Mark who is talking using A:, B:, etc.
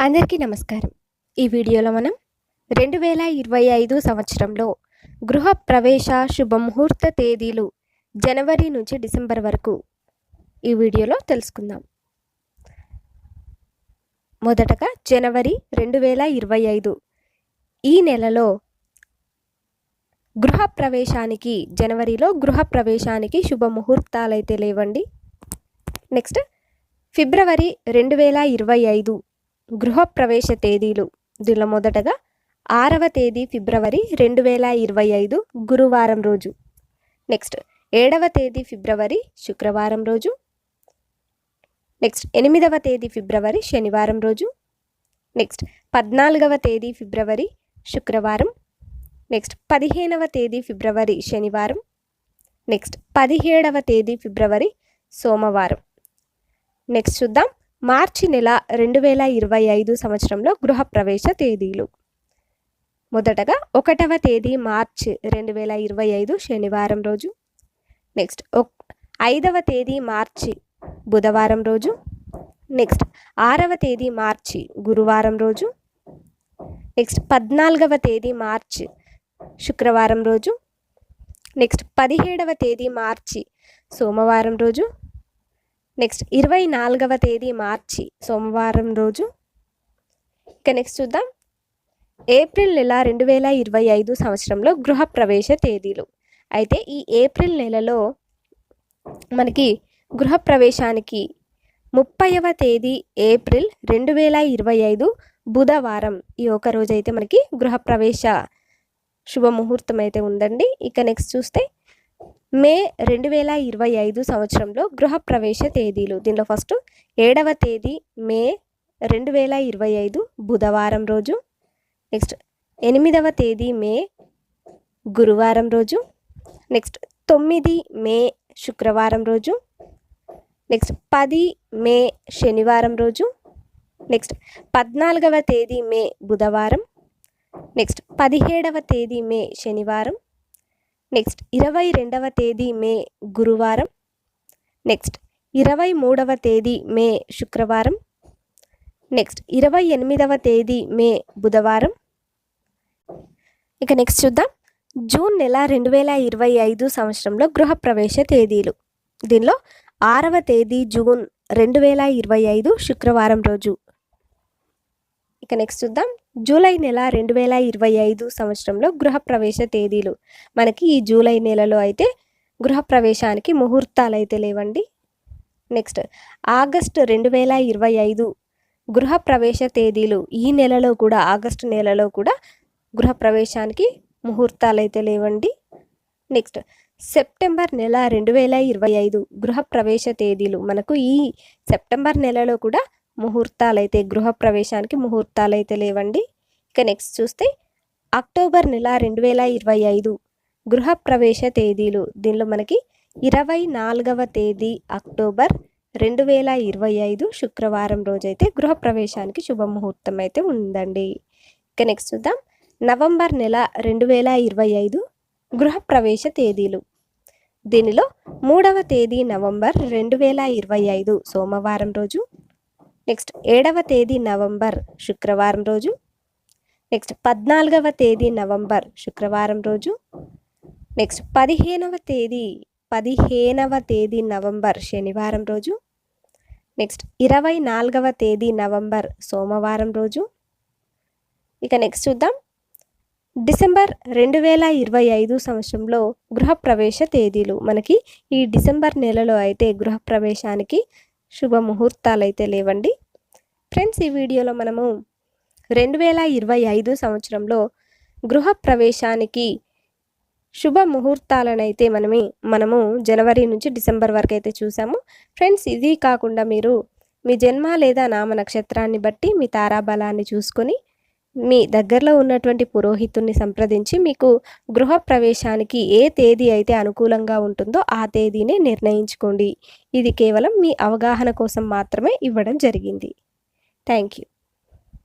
A: అందరికీ నమస్కారం. ఈ వీడియోలో మనం రెండు వేల ఇరవై ఐదు సంవత్సరంలో గృహ ప్రవేశ శుభముహూర్త తేదీలు జనవరి నుంచి డిసెంబర్ వరకు ఈ వీడియోలో తెలుసుకుందాం. మొదటగా జనవరి రెండు వేల ఇరవై ఐదు ఈ నెలలో గృహ ప్రవేశానికి జనవరిలో గృహ ప్రవేశానికి శుభముహూర్తాలైతే లేవండి. నెక్స్ట్ ఫిబ్రవరి రెండు వేల ఇరవై ఐదు గృహప్రవేశ తేదీలు. దీనిలో మొదటగా ఆరవ తేదీ ఫిబ్రవరి రెండు వేల ఇరవై ఐదు గురువారం రోజు. నెక్స్ట్ ఏడవ తేదీ ఫిబ్రవరి శుక్రవారం రోజు. నెక్స్ట్ ఎనిమిదవ తేదీ ఫిబ్రవరి శనివారం రోజు. నెక్స్ట్ పద్నాలుగవ తేదీ ఫిబ్రవరి శుక్రవారం. నెక్స్ట్ పదిహేనవ తేదీ ఫిబ్రవరి శనివారం. నెక్స్ట్ పదిహేడవ తేదీ ఫిబ్రవరి సోమవారం. నెక్స్ట్ చూద్దాం. మార్చి నెల రెండు వేల ఇరవై ఐదు సంవత్సరంలో గృహప్రవేశ తేదీలు. మొదటగా ఒకటవ తేదీ మార్చ్ రెండు వేల ఇరవై ఐదు శనివారం రోజు. నెక్స్ట్ ఐదవ తేదీ మార్చి బుధవారం రోజు. నెక్స్ట్ ఆరవ తేదీ మార్చి గురువారం రోజు. నెక్స్ట్ పద్నాలుగవ తేదీ మార్చి శుక్రవారం రోజు. నెక్స్ట్ పదిహేడవ తేదీ మార్చి సోమవారం రోజు. నెక్స్ట్ ఇరవై నాలుగవ తేదీ మార్చి సోమవారం రోజు. ఇక నెక్స్ట్ చూద్దాం. ఏప్రిల్ నెల రెండు వేల ఇరవై ఐదు సంవత్సరంలో గృహప్రవేశ తేదీలు. అయితే ఈ ఏప్రిల్ నెలలో మనకి గృహప్రవేశానికి ముప్పైవ తేదీ ఏప్రిల్ రెండు వేల ఇరవై ఐదు బుధవారం ఈ ఒక రోజు అయితే మనకి గృహప్రవేశ శుభముహూర్తం అయితే ఉందండి. ఇక నెక్స్ట్ చూస్తే మే రెండు వేల ఇరవై ఐదు సంవత్సరంలో గృహప్రవేశ తేదీలు. దీనిలో ఫస్ట్ ఏడవ తేదీ మే రెండు వేల ఇరవై ఐదు బుధవారం రోజు. నెక్స్ట్ ఎనిమిదవ తేదీ మే గురువారం రోజు. నెక్స్ట్ తొమ్మిది మే శుక్రవారం రోజు. నెక్స్ట్ పది మే శనివారం రోజు. నెక్స్ట్ పద్నాలుగవ తేదీ మే బుధవారం. నెక్స్ట్ పదిహేడవ తేదీ మే శనివారం. నెక్స్ట్ ఇరవై రెండవ తేదీ మే గురువారం. నెక్స్ట్ ఇరవై మూడవ తేదీ మే శుక్రవారం. నెక్స్ట్ ఇరవై ఎనిమిదవ తేదీ మే బుధవారం. ఇక నెక్స్ట్ చూద్దాం. జూన్ నెల రెండు వేల ఇరవై ఐదు సంవత్సరంలో గృహప్రవేశ తేదీలు. దీనిలో ఆరవ తేదీ జూన్ రెండు వేల ఇరవై ఐదు శుక్రవారం రోజు. ఇక నెక్స్ట్ చూద్దాం. జూలై నెల రెండు వేల ఇరవై ఐదు సంవత్సరంలో గృహప్రవేశ తేదీలు. మనకి ఈ జూలై నెలలో అయితే గృహప్రవేశానికి ముహూర్తాలు అయితే లేవండి. నెక్స్ట్ ఆగస్టు రెండు వేల ఇరవై ఐదు గృహప్రవేశ తేదీలు. ఈ నెలలో కూడా ఆగస్టు నెలలో కూడా గృహప్రవేశానికి ముహూర్తాలు అయితే లేవండి. నెక్స్ట్ సెప్టెంబర్ నెల రెండు వేల ఇరవై ఐదు గృహప్రవేశ తేదీలు. మనకు ఈ సెప్టెంబర్ నెలలో కూడా ముహూర్తాలైతే గృహప్రవేశానికి ముహూర్తాలైతే లేవండి. ఇక నెక్స్ట్ చూస్తే అక్టోబర్ నెల రెండు వేల ఇరవై ఐదు గృహప్రవేశ తేదీలు. దీనిలో మనకి ఇరవై నాలుగవ తేదీ అక్టోబర్ రెండు వేల ఇరవై ఐదు శుక్రవారం రోజైతే గృహప్రవేశానికి శుభముహూర్తం అయితే ఉందండి. ఇక నెక్స్ట్ చూద్దాం. నవంబర్ నెల రెండు వేల ఇరవై ఐదు గృహప్రవేశ తేదీలు. దీనిలో మూడవ తేదీ నవంబర్ రెండు వేల ఇరవై ఐదు సోమవారం రోజు నెక్స్ట్ ఏడవ తేదీ నవంబర్ శుక్రవారం రోజు. నెక్స్ట్ పద్నాలుగవ తేదీ నవంబర్ శుక్రవారం రోజు. నెక్స్ట్ పదిహేనవ తేదీ పదిహేనవ తేదీ నవంబర్ శనివారం రోజు. నెక్స్ట్ ఇరవై నాలుగవ తేదీ నవంబర్ సోమవారం రోజు. ఇక నెక్స్ట్ చూద్దాం. డిసెంబర్ రెండు వేల ఇరవై ఐదు సంవత్సరంలో గృహప్రవేశ తేదీలు. మనకి ఈ డిసెంబర్ నెలలో అయితే గృహప్రవేశానికి శుభముహూర్తాలు అయితే లేవండి. ఫ్రెండ్స్ ఈ వీడియోలో మనము రెండు వేల ఇరవై ఐదు సంవత్సరంలో గృహప్రవేశానికి శుభ ముహూర్తాలనైతే మనమే మనము జనవరి నుంచి డిసెంబర్ వరకు అయితే చూసాము. ఫ్రెండ్స్ ఇది కాకుండా మీరు మీ జన్మ లేదా నామ నక్షత్రాన్ని బట్టి మీ తారాబలాన్ని చూసుకొని మీ దగ్గరలో ఉన్నటువంటి పురోహితుణ్ణి సంప్రదించి మీకు గృహప్రవేశానికి ఏ తేదీ అయితే అనుకూలంగా ఉంటుందో ఆ తేదీనే నిర్ణయించుకోండి. ఇది కేవలం మీ అవగాహన కోసం మాత్రమే ఇవ్వడం జరిగింది. Thank you.